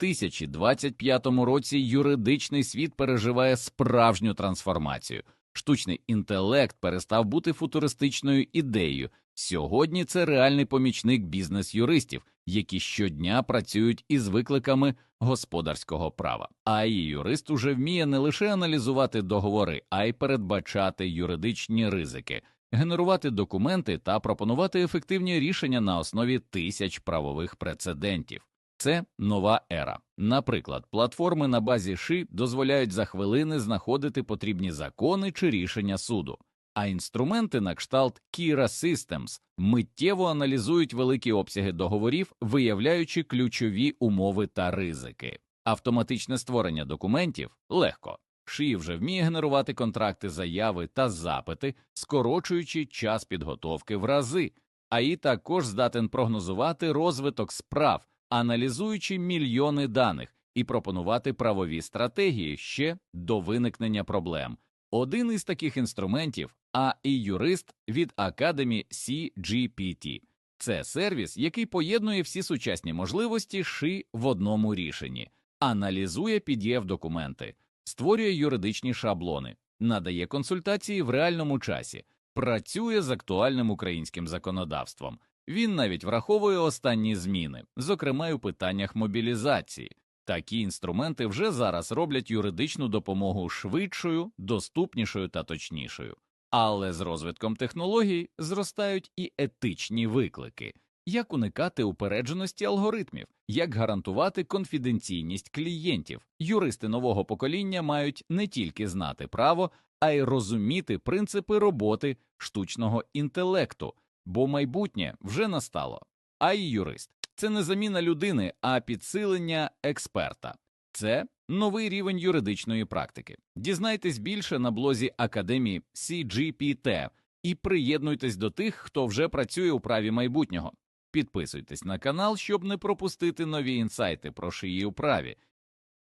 2025 році юридичний світ переживає справжню трансформацію. Штучний інтелект перестав бути футуристичною ідеєю. Сьогодні це реальний помічник бізнес-юристів, які щодня працюють із викликами господарського права. А юрист уже вміє не лише аналізувати договори, а й передбачати юридичні ризики, генерувати документи та пропонувати ефективні рішення на основі тисяч правових прецедентів. Це нова ера. Наприклад, платформи на базі ШИ дозволяють за хвилини знаходити потрібні закони чи рішення суду, а інструменти на кшталт Kira Systems миттєво аналізують великі обсяги договорів, виявляючи ключові умови та ризики. Автоматичне створення документів легко. ШИ вже вміє генерувати контракти, заяви та запити, скорочуючи час підготовки в рази, а і також здатен прогнозувати розвиток справ аналізуючи мільйони даних і пропонувати правові стратегії ще до виникнення проблем. Один із таких інструментів AI юрист від Academy CGPT. Це сервіс, який поєднує всі сучасні можливості ши в одному рішенні, аналізує pdf документи, створює юридичні шаблони, надає консультації в реальному часі, працює з актуальним українським законодавством, він навіть враховує останні зміни, зокрема й у питаннях мобілізації. Такі інструменти вже зараз роблять юридичну допомогу швидшою, доступнішою та точнішою. Але з розвитком технологій зростають і етичні виклики, як уникати упередженості алгоритмів, як гарантувати конфіденційність клієнтів. Юристи нового покоління мають не тільки знати право, а й розуміти принципи роботи штучного інтелекту бо майбутнє вже настало. А й юрист це не заміна людини, а підсилення експерта. Це новий рівень юридичної практики. Дізнайтесь більше на блозі Академії CGPT і приєднуйтесь до тих, хто вже працює у праві майбутнього. Підписуйтесь на канал, щоб не пропустити нові інсайти про шиї у праві